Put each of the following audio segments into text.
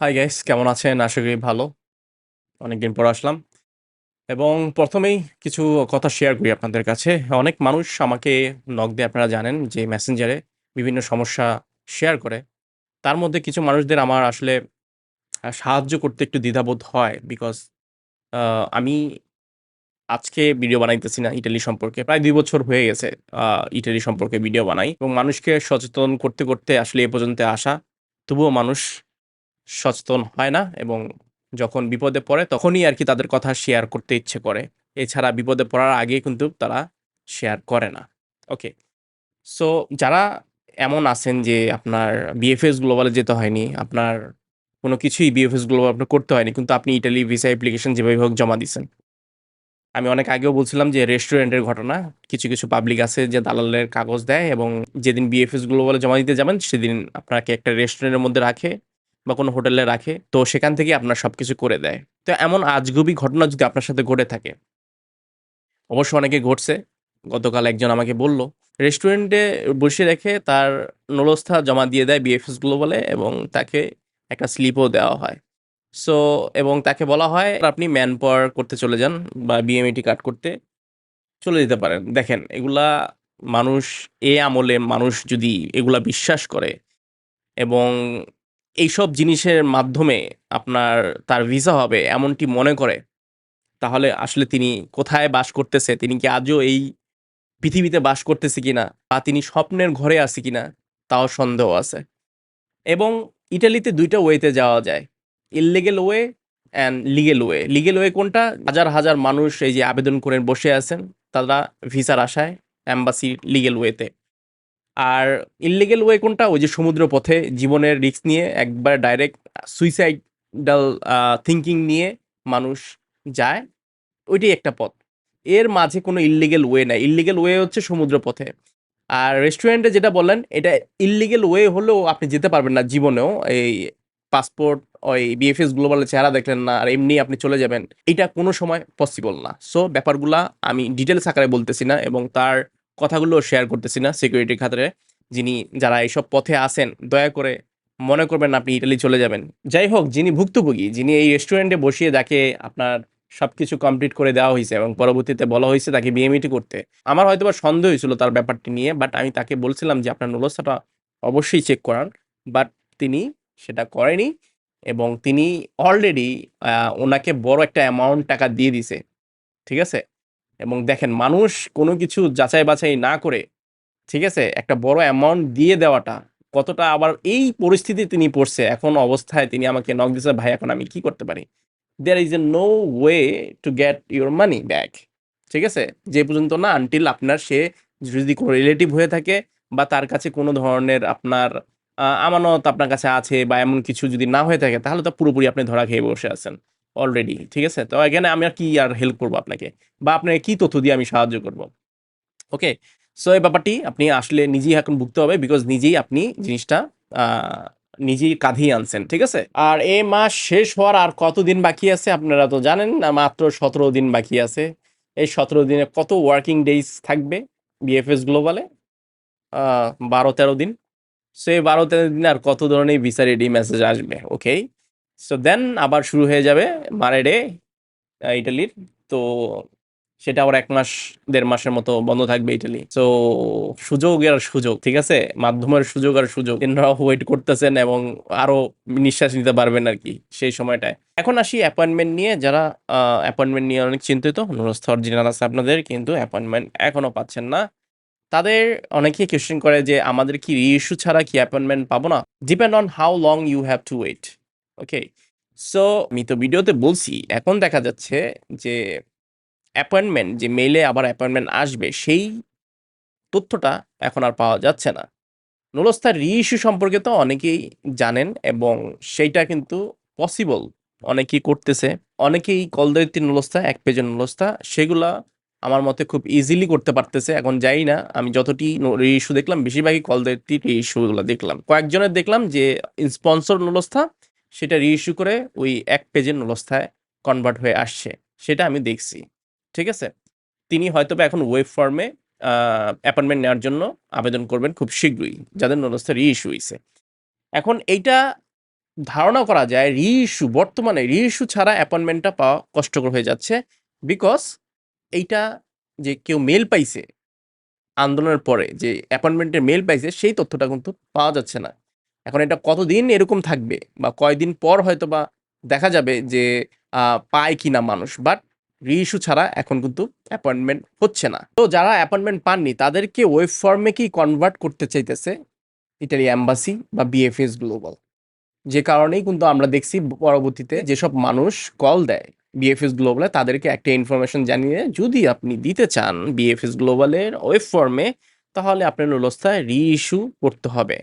Hi guys কেমন আছেন? আশা করি ভালো। অনেকদিন পর আসলাম। এবং প্রথমেই কিছু কথা শেয়ার করি আপনাদের কাছে। অনেক মানুষ আমাকে নক দিয়ে আপনারা জানেন যে মেসেঞ্জারে বিভিন্ন সমস্যা শেয়ার করে। তার মধ্যে কিছু মানুষদের আমার আসলে সাহায্য করতে একটু দ্বিধাবোধ হয়। বিকজ আমি আজকে ভিডিও বানাইতেছি না ইটালি সম্পর্কে। প্রায় দুই বছর হয়ে গেছে ইটালি সম্পর্কে ভিডিও বানাই এবং মানুষকে সচেতন করতে, করতে আসলে এ পর্যন্ত আসা। তবুও মানুষ সচেতন হয় না এবং যখন বিপদে পড়ে তখনই আর কি তাদের কথা শেয়ার করতে ইচ্ছে করে। এছাড়া বিপদে পড়ার আগে কিন্তু তারা শেয়ার করে না। ওকে। সো যারা এমন আছেন যে আপনার বিএফএস গ্লোবালে যেতে হয়নি, আপনার কোনো কিছুই বিএফএস গ্লোবাল আপনার করতে হয়নি। কিন্তু আপনি ইটালি ভিসা অ্যাপ্লিকেশন যেভাবে হোক জমা দিয়েছেন আমি অনেক আগেও বলছিলাম যে রেস্টুরেন্টের ঘটনা। কিছু, কিছু পাবলিক আছে যে দালালের কাগজ দেয় এবং যেদিন বিএফএস গ্লোবালে জমা দিতে যাবেন সেদিন আপনাকে একটা রেস্টুরেন্টের মধ্যে রাখে বা কোনো হোটেলে রাখে। তো সেখান থেকেই আপনার সব কিছু করে দেয়। তো এমন আজগুবি ঘটনা যদি আপনার সাথে ঘটে থাকে অবশ্য অনেকে ঘটছে। গতকাল একজন আমাকে বলল, রেস্টুরেন্টে বসে রেখে তার নলস্থা জমা দিয়ে দেয় বিএফএস বলে এবং তাকে একটা স্লিপও দেওয়া হয়। সো এবং তাকে বলা হয় আপনি ম্যান পাওয়ার করতে চলে যান বা বিএমইটি কাট করতে চলে যেতে পারেন। দেখেন এগুলা মানুষ এ আমলে মানুষ যদি এগুলা বিশ্বাস করে এবং এইসব জিনিসের মাধ্যমে আপনার তার ভিসা হবে এমনটি মনে করে, তাহলে আসলে তিনি কোথায় বাস করতেছে? তিনি কি আজও এই পৃথিবীতে বাস করতেছে কিনা? বা তিনি স্বপ্নের ঘরে আছে কিনা? তাও সন্দেহ আছে। এবং ইটালিতে দুইটা ওয়েতে যাওয়া যায়। Illegal way and legal way. Legal way কোনটা? হাজার, হাজার মানুষ এই যে আবেদন করে বসে আছেন, তারা ভিসার আশায় এম্বাসি লিগেল ওয়েতে। আর ইললিগ্যাল ওয়ে কোনটা? ওই যে সমুদ্র পথে জীবনের রিস্ক নিয়ে একবার ডাইরেক্ট সুইসাইডাল থিঙ্কিং নিয়ে মানুষ যায়। ওইটাই একটা পথ। এর মাঝে কোনো ইললিগ্যাল ওয়ে নাই। ইললিগ্যাল ওয়ে হচ্ছে সমুদ্র পথে। আর রেস্টুরেন্টে যেটা বললেন, এটা ইললিগ্যাল ওয়ে হলেও আপনি যেতে পারবেন না জীবনেও। এই পাসপোর্ট, ওই বিএফএস গ্লোবালের চেহারা দেখলেন না আর এমনি আপনি চলে যাবেন। এটা কোনো সময় পসিবল না। সো ব্যাপারগুলা আমি ডিটেলস আকারে বলতেছি না এবং তার কথাগুলো শেয়ার করতেছি না সিকিউরিটির খাতিরে। যিনি যারা এইসব পথে আছেন, দয়া করে মনে করবেন আপনি ইটালি চলে যাবেন। যাই হোক, যিনি ভুক্তভোগী, যিনি এই রেস্টুরেন্টে বসিয়ে তাকে আপনার সবকিছু কমপ্লিট করে দেওয়া হয়েছে এবং পরবর্তীতে বলা হয়েছে তাকে বিএমইটি করতে। আমার হয়তো বা সন্দেহ হয়েছিল তার ব্যাপারটি নিয়ে। বাট আমি তাকে বলছিলাম যে আপনার নুলস্থাটা অবশ্যই চেক করান। বাট তিনি সেটা করেনি এবং তিনি অলরেডি ওনাকে বড় একটা অ্যামাউন্ট টাকা দিয়ে দিছে। ঠিক আছে? এবং দেখেন মানুষ কোনো কিছু যাচাই-বাছাই না করে, ঠিক আছে? একটা বড় অ্যামাউন্ট দিয়ে দেওয়াটা কতটা আবার এই পরিস্থিতি তিনি পড়ছে এখন অবস্থায় তিনি আমাকে নক দিছে, "ভাই এখন আমি কি করতে পারি?" There is a no way to get your money back ঠিক আছে? যে পর্যন্ত না আনটিল আপনার সে যদি কোনো রিলেটিভ হয়ে থাকে বা তার কাছে কোনো ধরনের আপনার আমানত আপনার কাছে আছে বা এমন কিছু যদি না হয়ে থাকে তাহলে তো পুরোপুরি আপনি ধরা খেয়ে বসে আছেন অলরেডি। ঠিক আছে? তো এখানে আমি আর কি আর হেল্প করব আপনাকে? বা আপনাকে কি তথ্য দিয়ে আমি সাহায্য করব? ওকে? সো এই ব্যাপারটি আপনি আসলে নিজেই এখন ভুগতে হবে বিকজ নিজেই আপনি জিনিসটা নিজেই কাঁধেই আনছেন। ঠিক আছে? আর এ মাস শেষ হওয়ার আর কতদিন বাকি আছে আপনারা তো জানেন মাত্র ১৭ দিন বাকি আছে। এই ১৭ দিনে কত ওয়ার্কিং ডেইজ থাকবে বিএফএস গ্লোবালে? বারো ১২-১৩ দিন। সো এই ১২-১৩ দিনে আর কত ধরনের ভিসা রেডি মেসেজ আসবে। ওকে? সো দেন আবার শুরু হয়ে যাবে মারে ডে ইটালির। তো সেটা আবার এক মাস, দেড় মাসের মতো বন্ধ থাকবে ইটালি। তো সুযোগ আর সুযোগ। ঠিক আছে? মাধ্যমের সুযোগ আর সুযোগ। এনারাও ওয়েট করতেছেন এবং আরও নিঃশ্বাস নিতে পারবেন আরকি সেই সময়টায়। এখন আসি অ্যাপয়েন্টমেন্ট নিয়ে, যারা অ্যাপয়েন্টমেন্ট নিয়ে অনেক চিন্তিত। নুরস্থ অরিজিনাল আছে আপনাদের, কিন্তু অ্যাপয়েন্টমেন্ট এখনও পাচ্ছেন না। তাদের অনেকেই কোয়েশ্চেন করে যে, আমাদের কি রি-ইস্যু ছাড়া কি অ্যাপয়েন্টমেন্ট পাবো না? Depend on how long you have to wait. Okay? So আমি তো ভিডিওতে বলছি এখন দেখা যাচ্ছে যে অ্যাপয়েন্টমেন্ট যে মেইলে আবার অ্যাপয়েন্টমেন্ট আসবে সেই তথ্যটা এখন আর পাওয়া যাচ্ছে না। নুলস্থার রি-ইস্যু সম্পর্কে তো অনেকেই জানেন এবং সেইটা কিন্তু পসিবল। অনেকেই করতেছে। অনেকেই কলদৈত্যি নুলস্থা, ১ পেজের নুলস্থা সেগুলা আমার মতে খুব ইজিলি করতে পারতেছে। এখন জানি না আমি যতটি ন রি-ইস্যু দেখলাম বেশিরভাগই কলদৈত্যির রি-ইস্যু গুলা দেখলাম। কয়েকজনের দেখলাম যে স্পন্সর নুলস্থা সেটা রি-ইস্যু করে ওই এক পেজের নুলস্থায় কনভার্ট হয়ে আসছে। সেটা আমি দেখছি। ঠিক আছে? তিনি হয়তোবা এখন ওয়েব ফর্মে অ্যাপয়েন্টমেন্ট নেওয়ার জন্য আবেদন করবেন খুব শীঘ্রই। যাদের নুলস্থা রি-ইস্যু হইছে। এখন এইটা ধারণা করা যায় রি ইস্যু বর্তমানে রি ইস্যু ছাড়া অ্যাপয়েন্টমেন্টটা পাওয়া কষ্টকর হয়ে যাচ্ছে বিকজ এইটা যে কেউ মেল পাইছে, আন্দোলনের পরে যে অ্যাপয়েন্টমেন্টের মেল পাইছে, সেই তথ্যটা কিন্তু পাওয়া যাচ্ছে না এখন এটা কতদিন এরকম থাকবে? বা কয়দিন পর হয়তো বা দেখা যাবে যে পায় কিনা মানুষ। বাট রি ইস্যু ছাড়া এখন কিন্তু অ্যাপয়েন্টমেন্ট হচ্ছে না। তো যারা অ্যাপয়েন্টমেন্ট পাননি, তাদেরকে ওয়েব ফর্মে কি কনভার্ট করতে চাইতেছে? ইটালি অ্যাম্বাসি বা বিএফএস গ্লোবাল যে কারণেই কিন্তু আমরা দেখছি পরবর্তীতে যেসব মানুষ কল দেয় বিএফএস গ্লোবালে তাদেরকে একটা ইনফরমেশন জানিয়ে যদি আপনি দিতে চান বিএফএস গ্লোবালের ওয়েব ফর্মে তাহলে আপনার ব্যবস্থায় রি ইস্যু করতে হবে।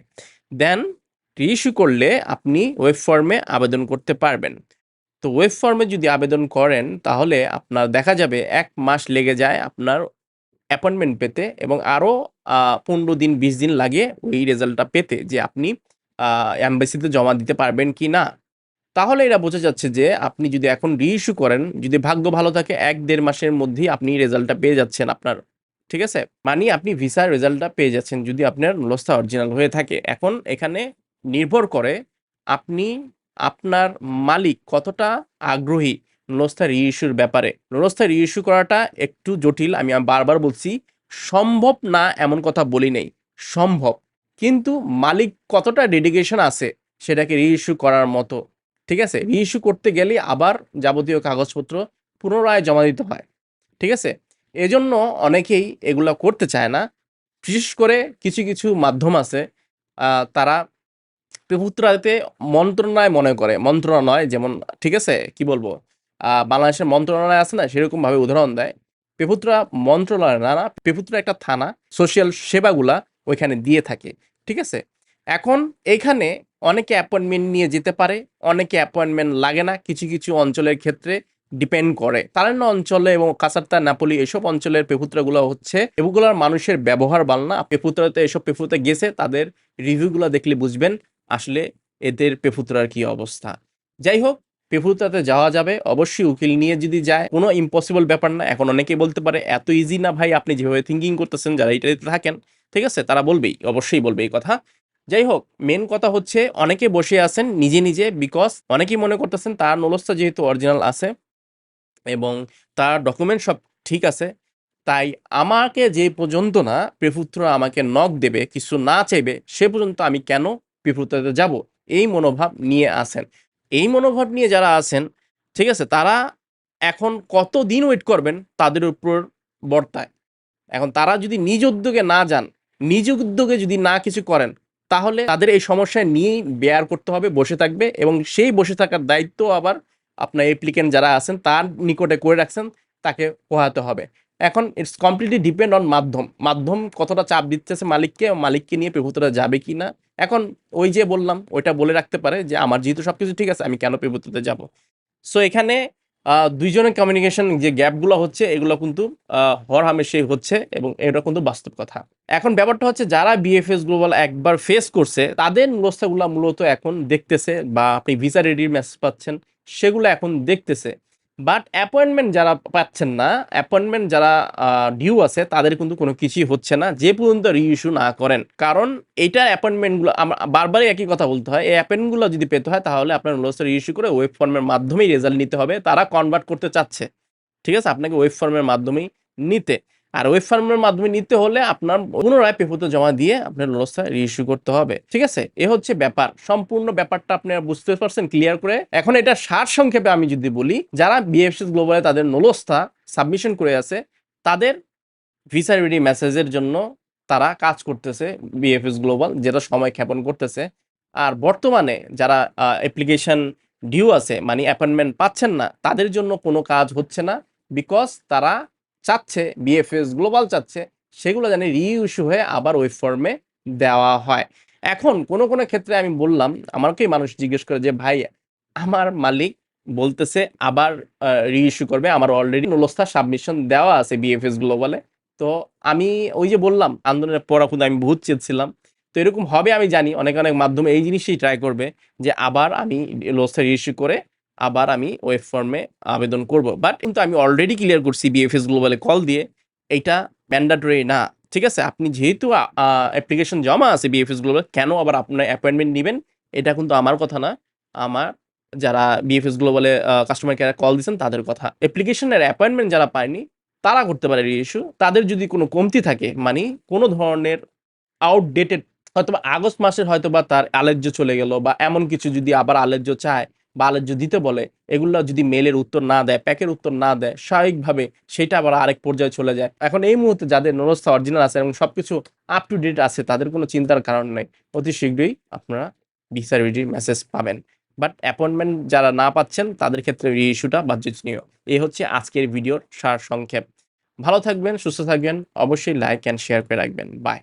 দেন রি ইস্যু করলে আপনি ওয়েব ফর্মে আবেদন করতে পারবেন। তো ওয়েব ফর্মে যদি আবেদন করেন, তাহলে আপনার দেখা যাবে এক মাস লেগে যায় আপনার অ্যাপয়েন্টমেন্ট পেতে এবং আরও পনেরো দিন, বিশ দিন লাগে ওই রেজাল্টটা পেতে যে আপনি অ্যাম্বাসিতে জমা দিতে পারবেন কি না। তাহলে এটা বোঝা যাচ্ছে যে আপনি যদি এখন রি ইস্যু করেন, যদি ভাগ্য ভালো থাকে, এক দেড় মাসের মধ্যেই আপনি রেজাল্টটা পেয়ে যাচ্ছেন আপনার। ঠিক আছে? মানে আপনি ভিসার রেজাল্টটা পেয়ে যাচ্ছেন যদি আপনার নলস্থা অরিজিনাল হয়ে থাকে। এখন এখানে নির্ভর করে আপনি আপনার মালিক কতটা আগ্রহী নলস্থা রিইস্যুর ব্যাপারে। নলস্থা রিইস্যু করাটা একটু জটিল, আমি বারবার বলছি, সম্ভব না এমন কথা বলি নেই, সম্ভব। কিন্তু মালিক কতটা ডেডিকেশন আছে সেটাকে রিইস্যু করার মতো, ঠিক আছে? রিইস্যু করতে গেলে আবার যাবতীয় কাগজপত্র পুনরায় জমা দিতে হয়, ঠিক আছে? এজন্য অনেকেই এগুলো করতে চায় না। বিশেষ করে কিছু কিছু মাধ্যম আছে তারা পেপুত্রাতে মন্ত্রণালয় মনে করে মন্ত্রণালয় যেমন, ঠিক আছে? কি বলব? বাংলাদেশের মন্ত্রণালয় আছে না, সেরকমভাবে উদাহরণ দেয়। পেপুত্রা মন্ত্রণালয় না না, পেপুত্রা একটা থানা, সোশ্যাল সেবাগুলা ওইখানে দিয়ে থাকে, ঠিক আছে? এখন এখানে অনেকে অ্যাপয়েন্টমেন্ট নিয়ে যেতে পারে, অনেকে অ্যাপয়েন্টমেন্ট লাগে না, কিছু কিছু অঞ্চলের ক্ষেত্রে ডিপেন্ড করে। তারান্য অঞ্চলে এবং কাসারতা নাপোলি এসব অঞ্চলের পেপুত্রাগুলো হচ্ছে, এগুলোর মানুষের ব্যবহার ভালো না। পেপুত্রাতে, এসব পেপুত্রা গেছে, তাদের রিভিউগুলো দেখলে বুঝবেন। আসলে এদের পেপুত্রার কি অবস্থা? যাই হোক পেপুত্রাতে যাওয়া যাবে। অবশ্যই উকিল নিয়ে যদি যায়, কোনো ইম্পসিবল ব্যাপার না। এখন অনেকেই বলতে পারে, এত ইজি না ভাই, আপনি যেভাবে থিঙ্কিং করতেছেন, যারা এটাতে থাকেন, ঠিক আছে? তারা বলবেই, অবশ্যই বলবে এই কথা। যাই হোক মেন কথা হচ্ছে, অনেকে বসে আছেন নিজে নিজে বিকজ অনেকেই মনে করতেছেন তার নলস্তা যেহেতু অরিজিনাল আছে এবং তার ডকুমেন্ট সব ঠিক আছে। তাই আমাকে যে পর্যন্ত না প্রেপুত্র আমাকে নক দেবে, কিছু না চাইবে, সে পর্যন্ত আমি কেন প্রেপুত্রতে যাব, এই মনোভাব নিয়ে আসেন এই মনোভাব নিয়ে যারা আছেন, ঠিক আছে, তারা এখন কত দিন ওয়েট করবেন তাদের উপর বর্তায়। এখন তারা যদি নিজ উদ্যোগে না যান, নিজ উদ্যোগে যদি না কিছু করেন, তাহলে তাদের এই সমস্যায় নিয়েই বেয়ার করতে হবে, বসে থাকবে এবং সেই বসে থাকার দায়িত্ব আবার আপনার অ্যাপ্লিকেন্ট যারা আছেন, তার নিকটে করে রাখছেন, তাকে পোহাতে হবে। এখন ইটস কমপ্লিটলি ডিপেন্ড অন মাধ্যম। মাধ্যম কতটা চাপ দিতেছে মালিককে মালিককে নিয়ে প্রভুতরা যাবে কি না? এখন ওই যে বললাম, ওইটা বলে রাখতে পারে যে আমার যেহেতু সব কিছু ঠিক আছে, আমি কেন প্রভুত্বতে যাব? সো এখানে দুইজনের কমিউনিকেশন যে গ্যাপগুলো হচ্ছে, এগুলো কিন্তু হর হামেশাই হচ্ছে এবং এটা কিন্তু বাস্তব কথা। এখন ব্যাপারটা হচ্ছে যারা বিএফএস গ্লোবাল একবার ফেস করছে, তাদের ব্যবস্থাগুলো মূলত এখন দেখতেছে বা আপনি ভিসা রেডির মেসেজ পাচ্ছেন, সেগুলো এখন দেখতেছে। বাট অ্যাপয়েন্টমেন্ট যারা পাচ্ছেন না অ্যাপয়েন্টমেন্ট যারা ডিউ আছে, তাদের কিন্তু কোনো কিছুই হচ্ছে না, যে পর্যন্ত রিইস্যু না করেন। কারণ এইটা অ্যাপয়েন্টমেন্টগুলো বারবারই একই কথা বলতে হয়, এই অ্যাপয়েন্টগুলো যদি পেতে হয়, তাহলে আপনার নোলসের রিইস্যু করে ওয়েব ফর্মের মাধ্যমেই রেজাল্ট নিতে হবে। তারা কনভার্ট করতে চাচ্ছে। ঠিক আছে? আপনাকে ওয়েব ফর্মের মাধ্যমেই নিতে। আর ওয়েব ফার্মের মাধ্যমে নিতে হলে আপনার পুনরায় পেপুতে জমা দিয়ে আপনার ব্যবস্থা রিইস্যু করতে হবে। ঠিক আছে? এ হচ্ছে ব্যাপার। সম্পূর্ণ ব্যাপারটা আপনারা বুঝতে পারছেন ক্লিয়ার করে। এখন এটা সার সংক্ষেপে আমি যদি বলি, যারা বিএফসিস গ্লোবালে তাদের নলস্থা সাবমিশন করে আছে, তাদের ভিসা রেডি মেসেজের জন্য তারা কাজ করতেছে বিএফএস গ্লোবাল যেটা সময় ক্ষেপণ করতেছে। আর বর্তমানে যারা অ্যাপ্লিকেশন ডিউ আছে মানে অ্যাপয়েন্টমেন্ট পাচ্ছেন না, তাদের জন্য কোনো কাজ হচ্ছে না বিকজ তারা চাচ্ছে বিএফএস গ্লোবাল চাচ্ছে, সেগুলো জানি রিইস্যু হয়ে আবার ওই ফর্মে দেওয়া হয়। এখন কোনো কোনো ক্ষেত্রে আমি বললাম, আমাকেই মানুষ জিজ্ঞেস করে যে, ভাই, আমার মালিক বলতেছে আবার রিইস্যু করবে, আমার অলরেডি নলস্থা সাবমিশন দেওয়া আছে বিএফএস গ্লোবালে তো আমি ওই যে বললাম, আন্দোলনের পর খুদ আমি বহুত চেয়েছিলাম তো এরকম হবে আমি জানি, অনেক অনেক মাধ্যমে এই জিনিসই ট্রাই করবে যে, আবার আমি লোস্থা রিইস্যু করে আবার আমি ওয়েব ফর্মে আবেদন করব। বাট কিন্তু আমি অলরেডি ক্লিয়ার করছি বিএফএস গ্লোবালে কল দিয়ে, এইটা ম্যান্ডাটরি না। ঠিক আছে? আপনি যেহেতু অ্যাপ্লিকেশন জমা আছে বিএফএস গ্লোবাল কেন আবার আপনার অ্যাপয়েন্টমেন্ট নেবেন? এটা কিন্তু আমার কথা না। আমার যারা বিএফএস গ্লোবালে কাস্টমার কেয়ারে কল দিয়েছেন, তাদের কথা। অ্যাপ্লিকেশনের অ্যাপয়েন্টমেন্ট যারা পায়নি, তারা করতে পারে রিইস্যু তাদের যদি কোনো কমতি থাকে মানে কোনো ধরনের আউটডেটেড হয়তো আগস্ট মাসের হয়তো বা তার আলেজ্য চলে গেল বা এমন কিছু যদি আবার আলেজ্য চায় বা আলেজ্য দিতে বলে, এগুলো যদি মেলের উত্তর না দেয়, প্যাকের উত্তর না দেয়, স্বাভাবিকভাবে সেটা আবার আরেক পর্যায়ে চলে যায়। এখন এই মুহূর্তে যাদের নরস্থা অরিজিনাল আছে এবং সব কিছু আপ টু ডেট আছে, তাদের কোনো চিন্তার কারণ নেই। অতি শীঘ্রই আপনারা ভিসা রেডির মেসেজ পাবেন। বাট অ্যাপয়েন্টমেন্ট যারা না পাচ্ছেন, তাদের ক্ষেত্রে এই ইস্যুটা বাধ্যনীয় এই হচ্ছে আজকের ভিডিওর সার সংক্ষেপ ভালো থাকবেন, সুস্থ থাকবেন, অবশ্যই লাইক অ্যান্ড শেয়ার করে রাখবেন। বাই